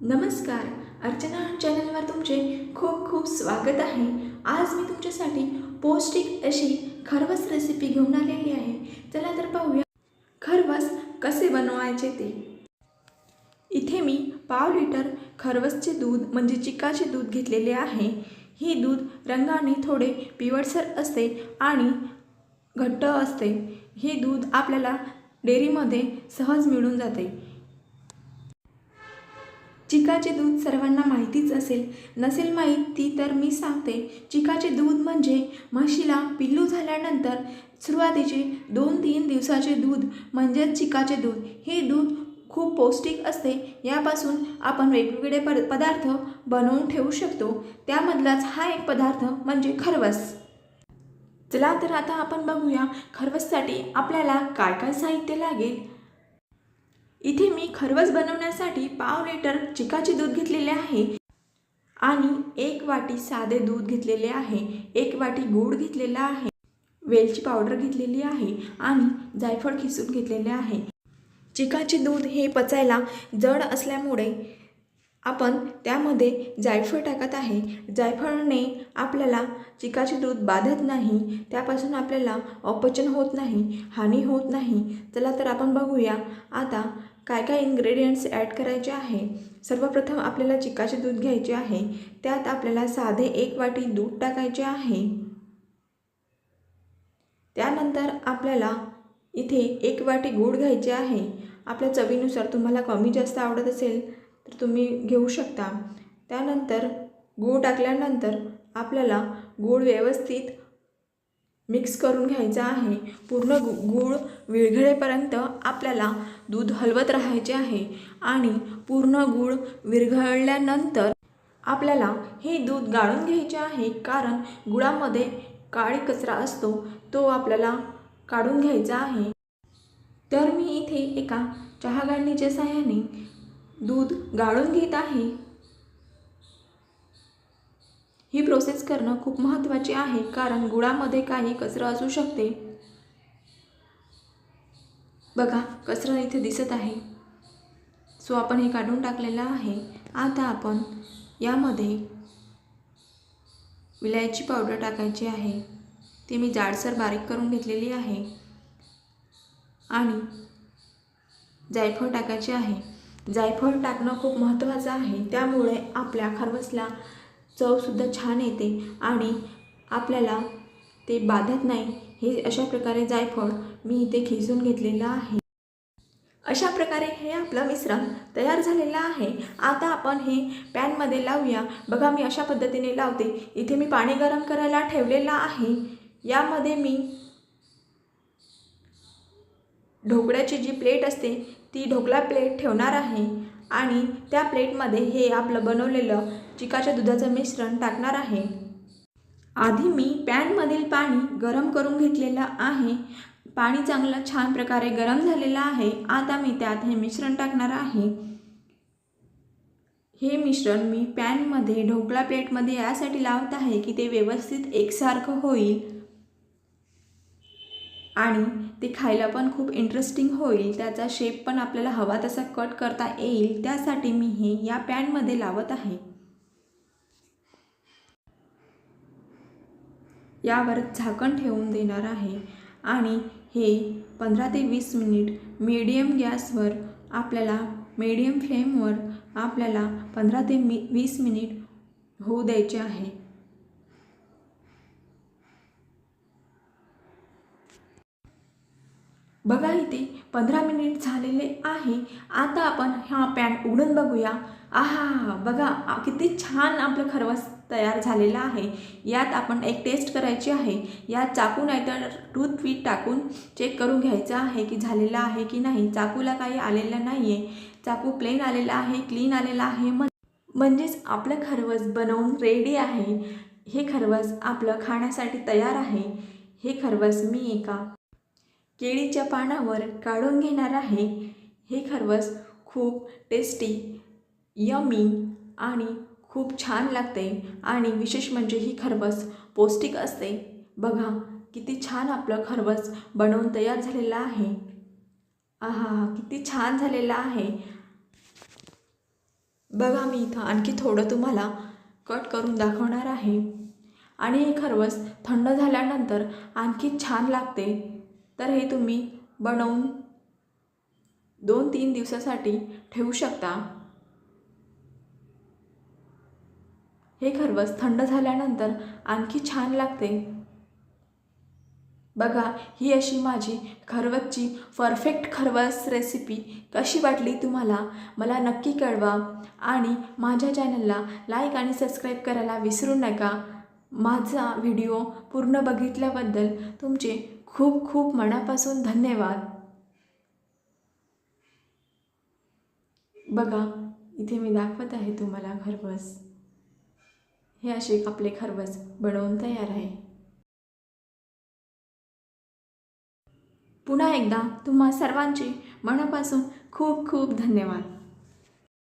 नमस्कार. अर्चना चॅनलवर तुमचे खूप खूप स्वागत आहे. आज मी तुमच्यासाठी पौष्टिक अशी खरवस रेसिपी घेऊन आलेली आहे. चला तर पाहूया खरवस कसे बनवायचे ते. इथे मी पाव लिटर खरवसचे दूध म्हणजे चिकाचे दूध घेतलेले आहे. हे दूध रंगाने थोडे पिवळसर असते आणि घट्ट असते. हे दूध आपल्याला डेअरीमध्ये सहज मिळून जाते. चिकाचे दूध सर्वांना माहितीच असेल. नसेल माहिती तर मी सांगते. चिकाचे दूध म्हणजे म्हशीला पिल्लू झाल्यानंतर सुरुवातीचे दोन तीन दिवसाचे दूध म्हणजेच चिकाचे दूध. हे दूध खूप पौष्टिक असते. यापासून आपण वेगवेगळे पद पदार्थ बनवून ठेवू शकतो. त्यामधलाच हा एक पदार्थ म्हणजे खरवस. चला तर आता आपण बघूया खरवससाठी आपल्याला काय काय साहित्य लागेल? इथे मी खरवस बनवण्यासाठी पाव लिटर चिकाचे दूध घेतलेले आहे आणि एक वाटी साधे दूध घेतलेले आहे एक वाटी गूळ घेतलेला आहे वेलची पावडर घेतलेली आहे आणि जायफळ खिसून घेतलेले आहे. चिकाचे दूध हे पचायला जड असल्यामुळे आपण त्यामध्ये जायफळ टाकत आहे. जायफळने आपल्याला चिकाचे दूध बाधत नाही त्यापासून आपल्याला अपचन होत नाही हानी होत नाही. चला तर आपण बघूया. आता काय काय इन्ग्रेडियंट्स ॲड करायचे आहे? सर्वप्रथम आपल्याला चिकाचे दूध घ्यायचे आहे. त्यात आपल्याला साधे एक वाटी दूध टाकायचे आहे. त्यानंतर आपल्याला इथे एक वाटी गूळ घ्यायचे आहे. आपल्या चवीनुसार तुम्हाला कमी जास्त आवडत असेल तर तुम्ही घेऊ शकता. त्यानंतर गूळ टाकल्यानंतर आपल्याला गूळ व्यवस्थित मिक्स करून घ्यायचा आहे. पूर्ण गु गूळ विरघळेपर्यंत आपल्याला दूध हलवत राहायचे आहे आणि पूर्ण गूळ विरघळल्यानंतर आपल्याला हे दूध गाळून घ्यायचे आहे. कारण गुळामध्ये काळी कचरा असतो तो आपल्याला काढून घ्यायचा आहे. तर मी इथे एका चहा गाळणीच्या साह्याने दूध गाळून घेत आहे. ही प्रोसेस करणं खूप महत्त्वाची आहे कारण गुळामध्ये काही कचरा असू शकते. बघा कचरा इथे दिसत आहे. सो आपण हे काढून टाकलेलं आहे. आता आपण यामध्ये विलायची पावडर टाकायची आहे. ती मी जाडसर बारीक करून घेतलेली आहे. आणि जायफळ टाकायचे आहे. जायफळ टाकणं खूप महत्त्वाचं आहे. त्यामुळे आपल्या खरवसला चवसुद्धा छान येते आणि आपल्याला ते बाधत नाही. हे अशा प्रकारे जायफळ मी इथे खिसून घेतलेलं आहे. अशा प्रकारे हे आपलं मिश्रण तयार झालेलं आहे. आता आपण हे पॅनमध्ये लावूया. बघा मी अशा पद्धतीने लावते. इथे मी पाणी गरम करायला ठेवलेलं आहे. यामध्ये मी ढोकळ्याची जी प्लेट असते ती ढोकळा प्लेट ठेवणार आहे. आणि त्या प्लेटमध्ये हे आपलं बनवलेलं चिकाच्या दुधाचं मिश्रण टाकणार आहे. आधी मी पॅनमधील पाणी गरम करून घेतलेलं आहे. पाणी चांगलं छान प्रकारे गरम झालेलं आहे. आता मी त्यात हे मिश्रण टाकणार आहे. हे मिश्रण मी पॅनमध्ये ढोकळा प्लेटमध्ये यासाठी लावत आहे की ते व्यवस्थित एकसारखं होईल. आणि ते खायला पण खूप इंटरेस्टिंग होईल त्याचा शेप पण आपल्याला हवा तसा कट करता येईल त्यासाठी मी हे या पॅनमध्ये लावत आहे. यावर झाकण ठेवून देणार आहे आणि हे पंधरा ते वीस मिनिट मीडियम गॅसवर आपल्याला मीडियम फ्लेमवर आपल्याला पंधरा ते मी वीस मिनिट होऊ द्यायचे आहे. बघा इथे पंधरा मिनिट झालेले आहे. आता आपण हा पॅन उघडून बघूया. आहा बघा किती छान आपलं खरवस तयार झालेलं आहे. यात आपण एक टेस्ट करायची आहे. यात चाकू नाहीतर टूथपीट टाकून चेक करून घ्यायचं आहे की झालेलं आहे की नाही. चाकूला काही आलेलं नाही आहे चाकू प्लेन आलेला आहे क्लीन आलेला आहे. म्हण म्हणजेच आपलं खरवस बनवून रेडी आहे. हे खरवस आपलं खाण्यासाठी तयार आहे. हे खरवस मी एका केळीच्या पानावर काढून घेणार आहे. हे खरवस खूप टेस्टी यमी आणि खूप छान लागते. आणि विशेष म्हणजे ही खरवस पौष्टिक असते. बघा किती छान आपलं खरवस बनवून तयार झालेलं आहे. आहा किती छान झालेलं आहे. बघा मी इथं आणखी थोडं तुम्हाला कट करून दाखवणार आहे. आणि हे खरवस थंड झाल्यानंतर आणखी छान लागते. तर हे तुम्ही बनवून दोन तीन दिवसासाठी ठेवू शकता. हे खरवस थंड झाल्यानंतर आणखी छान लागते. बघा ही अशी माझी खरवसची परफेक्ट खरवस रेसिपी कशी वाटली तुम्हाला? मला नक्की कळवा. आणि माझ्या चॅनलला लाईक आणि सबस्क्राईब करायला विसरू नका. माझा व्हिडिओ पूर्ण बघितल्याबद्दल तुमचे खूप खूप मनापासून धन्यवाद. बघा इथे मी दाखवत आहे तुम्हाला खरबस. हे असे आपले खरबस बनवून तयार आहे. पुन्हा एकदा तुम्हा सर्वांचे मनापासून खूप खूप धन्यवाद.